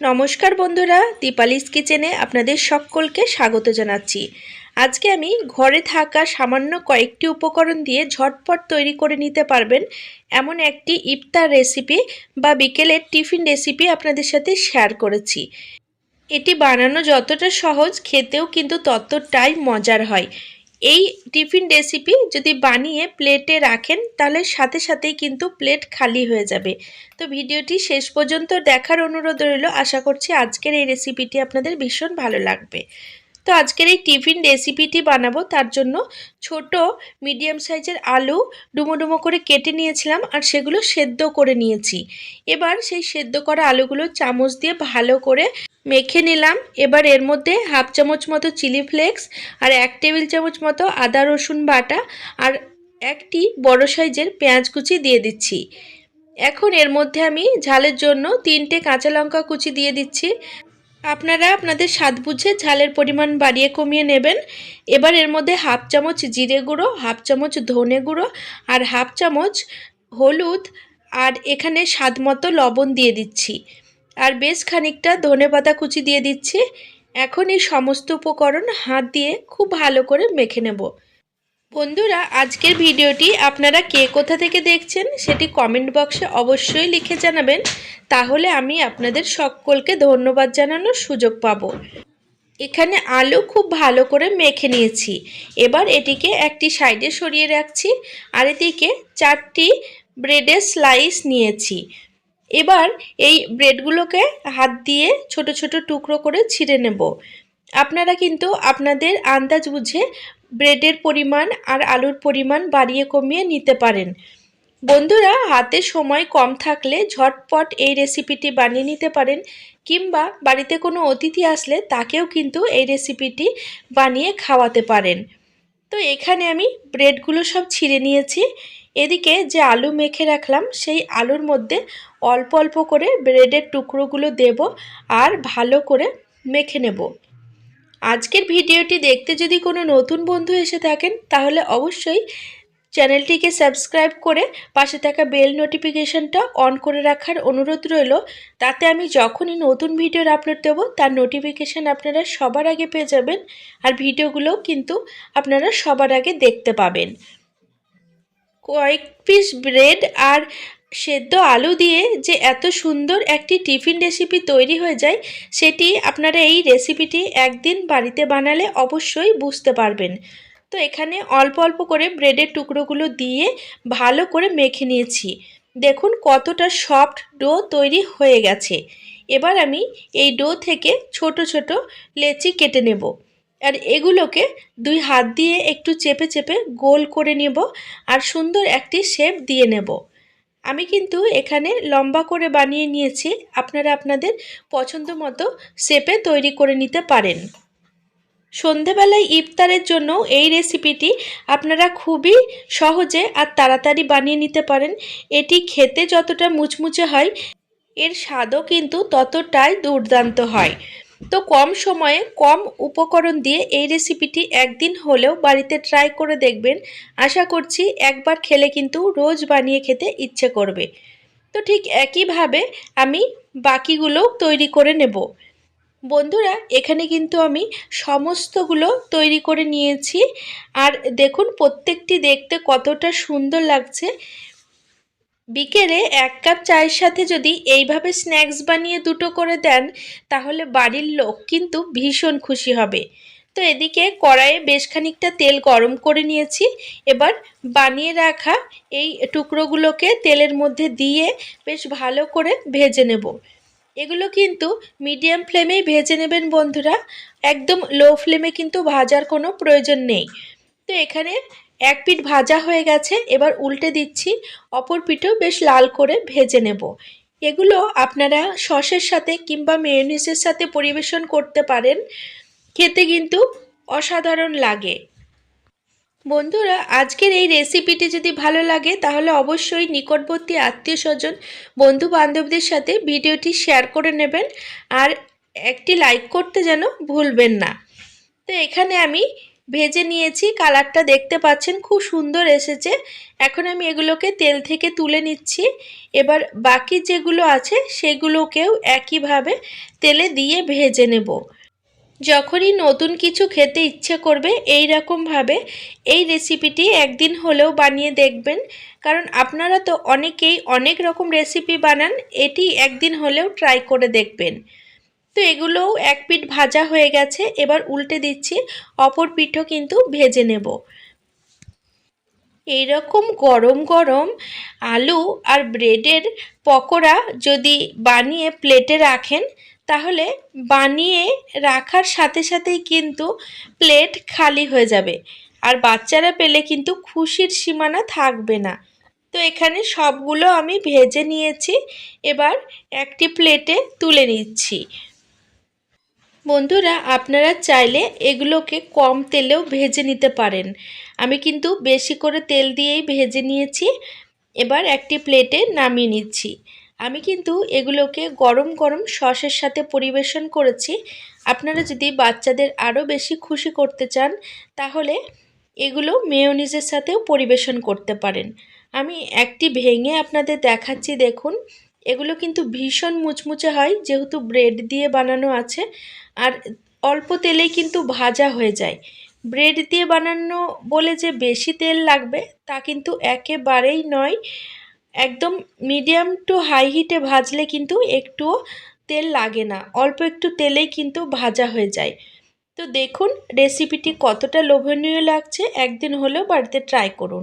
নমস্কার বন্ধুরা, দীপালিস কিচেনে আপনাদের সকলকে স্বাগত জানাচ্ছি। আজকে আমি ঘরে থাকা সামান্য কয়েকটি উপকরণ দিয়ে ঝটপট তৈরি করে নিতে পারবেন এমন একটি ইফতার রেসিপি বা বিকেলের টিফিন রেসিপি আপনাদের সাথে শেয়ার করেছি। এটি বানানো যতটা সহজ, খেতেও কিন্তু ততটাই মজার হয়। এই টিফিন রেসিপি যদি বানিয়ে প্লেটে রাখেন, তাহলে সাথে সাথেই কিন্তু প্লেট খালি হয়ে যাবে। তো ভিডিওটি শেষ পর্যন্ত দেখার অনুরোধ রইল। আশা করছি আজকের এই রেসিপিটি আপনাদের ভীষণ ভালো লাগবে। তো আজকের এই টিফিন রেসিপিটি বানাবো। তার জন্য ছোট, মিডিয়াম সাইজের আলু ডুমো ডুমো করে কেটে নিয়েছিলাম আর সেগুলো সেদ্ধ করে নিয়েছি। এবার সেই সেদ্ধ করা আলুগুলো চামচ দিয়ে ভালো করে মেখে নিলাম। এবার এর মধ্যে হাফ চামচ মতো চিলি ফ্লেক্স আর এক টেবিল চামচ মতো আদা, রসুন বাটা আর একটি বড় সাইজের পেঁয়াজ কুচি দিয়ে দিচ্ছি। এখন এর মধ্যে আমি ঝালের জন্য তিনটে কাঁচা লঙ্কা কুচি দিয়ে দিচ্ছি। আপনারা আপনাদের স্বাদ বুঝে ঝালের পরিমাণ বাড়িয়ে কমিয়ে নেবেন। এবার এর মধ্যে হাফ চামচ জিরে গুঁড়ো, হাফ চামচ ধনে গুঁড়ো আর হাফ চামচ হলুদ আর এখানে স্বাদ মতো লবণ দিয়ে দিচ্ছি। আর বেশ খানিকটা ধনে পাতা কুচি দিয়ে দিচ্ছি। এখন এই সমস্ত উপকরণ হাত দিয়ে খুব ভালো করে মেখে নেব। বন্ধুরা, আজকের ভিডিওটি আপনারা কে কোথা থেকে দেখছেন সেটি কমেন্ট বক্সে অবশ্যই লিখে জানাবেন। তাহলে আমি আপনাদের সকলকে ধন্যবাদ জানানোর সুযোগ পাবো। এখানে আলু খুব ভালো করে মেখে নিয়েছি। এবার এটিকে একটি সাইডে সরিয়ে রাখছি আর এদিকে চারটি ব্রেডের স্লাইস নিয়েছি। এবার এই ব্রেডগুলোকে হাত দিয়ে ছোট ছোট টুকরো করে ছিঁড়ে নেব। আপনারা কিন্তু আপনাদের আন্দাজ বুঝে ব্রেডের পরিমাণ আর আলুর পরিমাণ বাড়িয়ে কমিয়ে নিতে পারেন। বন্ধুরা, হাতে সময় কম থাকলে ঝটপট এই রেসিপিটি বানিয়ে নিতে পারেন কিংবা বাড়িতে কোনো অতিথি আসলে তাকেও কিন্তু এই রেসিপিটি বানিয়ে খাওয়াতে পারেন। তো এখানে আমি ব্রেডগুলো সব ছিঁড়ে নিয়েছি। এদিকে যে আলু মেখে রাখলাম, সেই আলুর মধ্যে অল্প অল্প করে ব্রেডের টুকরোগুলো দেব আর ভালো করে মেখে নেব। আজকের ভিডিওটি দেখতে যদি কোনো নতুন বন্ধু এসে থাকেন, তাহলে অবশ্যই চ্যানেলটিকে সাবস্ক্রাইব করে পাশে থাকা বেল নোটিফিকেশনটা অন করে রাখার অনুরোধ রইল। তাতে আমি যখনই নতুন ভিডিওর আপলোড দেবো, তার নোটিফিকেশান আপনারা সবার আগে পেয়ে যাবেন আর ভিডিওগুলোও কিন্তু আপনারা সবার আগে দেখতে পাবেন। কয়েক পিস ব্রেড আর সেদ্ধ আলু দিয়ে যে এত সুন্দর একটি টিফিন রেসিপি তৈরি হয়ে যায়, সেটি আপনারা এই রেসিপিটি একদিন বাড়িতে বানালে অবশ্যই বুঝতে পারবেন। তো এখানে অল্প অল্প করে ব্রেডের টুকরোগুলো দিয়ে ভালো করে মেখে নিয়েছি। দেখুন কতটা সফট ডো তৈরি হয়ে গেছে। এবার আমি এই ডো থেকে ছোট ছোট লেচি কেটে নেব। আর এগুলোকে দুই হাত দিয়ে একটু চেপে চেপে গোল করে নেব আর সুন্দর একটি শেপ দিয়ে নেব। আমি কিন্তু এখানে লম্বা করে বানিয়ে নিয়েছি। আপনারা আপনাদের পছন্দ মতো শেপে তৈরি করে নিতে পারেন। সন্ধেবেলায় ইফতারের জন্য এই রেসিপিটি আপনারা খুবই সহজে আর তাড়াতাড়ি বানিয়ে নিতে পারেন। এটি খেতে যতটা মুচমুচে হয়, এর স্বাদও কিন্তু ততটাই দুর্দান্ত হয়। তো কম সময়ে কম উপকরণ দিয়ে এই রেসিপিটি একদিন হলেও বাড়িতে ট্রাই করে দেখবেন। আশা করছি একবার খেলে কিন্তু রোজ বানিয়ে খেতে ইচ্ছে করবে। তো ঠিক একইভাবে আমি বাকিগুলো তৈরি করে নেব। বন্ধুরা, এখানে কিন্তু আমি সমস্তগুলো তৈরি করে নিয়েছি। আর দেখুন, প্রত্যেকটি দেখতে কতটা সুন্দর লাগছে। বিকেলে এক কাপ চায়ের সাথে যদি এইভাবে স্ন্যাক্স বানিয়ে দুটো করে দেন, তাহলে বাড়ির লোক কিন্তু ভীষণ খুশি হবে। তো এদিকে কড়াইয়ে বেশ খানিকটা তেল গরম করে নিয়েছি। এবার বানিয়ে রাখা এই টুকরোগুলোকে তেলের মধ্যে দিয়ে বেশ ভালো করে ভেজে নেব। এগুলো কিন্তু মিডিয়াম ফ্লেমেই ভেজে নেবেন বন্ধুরা। একদম লো ফ্লেমে কিন্তু ভাজার কোনো প্রয়োজন নেই। তো এখানে এক পিঠ ভাজা হয়ে গেছে, এবার উল্টে দিচ্ছি, অপর পিঠও বেশ লাল করে ভেজে নেব। এগুলো আপনারা সসের সাথে কিংবা মেয়নিসের সাথে পরিবেশন করতে পারেন, খেতে কিন্তু অসাধারণ লাগে। বন্ধুরা, আজকের এই রেসিপিটি যদি ভালো লাগে, তাহলে অবশ্যই নিকটবর্তী আত্মীয় স্বজন বন্ধু বান্ধবদের সাথে ভিডিওটি শেয়ার করে নেবেন, আর একটি লাইক করতে যেন ভুলবেন না। তো এখানে আমি ভেজে নিয়েছি, কালারটা দেখতে পাচ্ছেন খুব সুন্দর এসেছে। এখন আমি এগুলোকে তেল থেকে তুলে নিচ্ছি। এবার বাকি যেগুলো আছে সেগুলোকেও একইভাবে তেলে দিয়ে ভেজে নেব। যখনই নতুন কিছু খেতে ইচ্ছে করবে এই রকমভাবে এই রেসিপিটি একদিন হলেও বানিয়ে দেখবেন। কারণ আপনারা তো অনেকেই অনেক রকম রেসিপি বানান, এটি একদিন হলেও ট্রাই করে দেখবেন। তো এগুলোও এক পিঠ ভাজা হয়ে গেছে, এবার উল্টে দিচ্ছি, অপর পিঠও কিন্তু ভেজে নেব। এইরকম গরম গরম আলু আর ব্রেডের পকোড়া যদি বানিয়ে প্লেটে রাখেন, তাহলে বানিয়ে রাখার সাথে সাথেই কিন্তু প্লেট খালি হয়ে যাবে। আর বাচ্চারা পেলে কিন্তু খুশির সীমানা থাকবে না। তো এখানে সবগুলো আমি ভেজে নিয়েছি, এবার একটি প্লেটে তুলে নিচ্ছি। বন্ধুরা, আপনারা চাইলে এগুলোকে কম তেলেও ভেজে নিতে পারেন। আমি কিন্তু বেশি করে তেল দিয়েই ভেজে নিয়েছি। এবার একটি প্লেটে নামিয়ে নিচ্ছি। আমি কিন্তু এগুলোকে গরম গরম সসের সাথে পরিবেশন করেছি। আপনারা যদি বাচ্চাদের আরও বেশি খুশি করতে চান, তাহলে এগুলো মেয়োনিজের সাথেও পরিবেশন করতে পারেন। আমি একটি ভেঙে আপনাদের দেখাচ্ছি, দেখুন। এগুলো কিন্তু ভীষণ মুচমুচে হয়, যেহেতু ব্রেড দিয়ে বানানো আছে। আর অল্প তেলেই কিন্তু ভাজা হয়ে যায়। ব্রেড দিয়ে বানানো বলে যে বেশি তেল লাগবে, তা কিন্তু একেবারেই নয়। একদম মিডিয়াম টু হাই হিটে ভাজলে কিন্তু একটুও তেল লাগে না। অল্প একটু তেলেই কিন্তু ভাজা হয়ে যায়। তো দেখুন, রেসিপিটি কতটা লোভনীয় লাগছে, একদিন হলেও বাড়িতে ট্রাই করুন।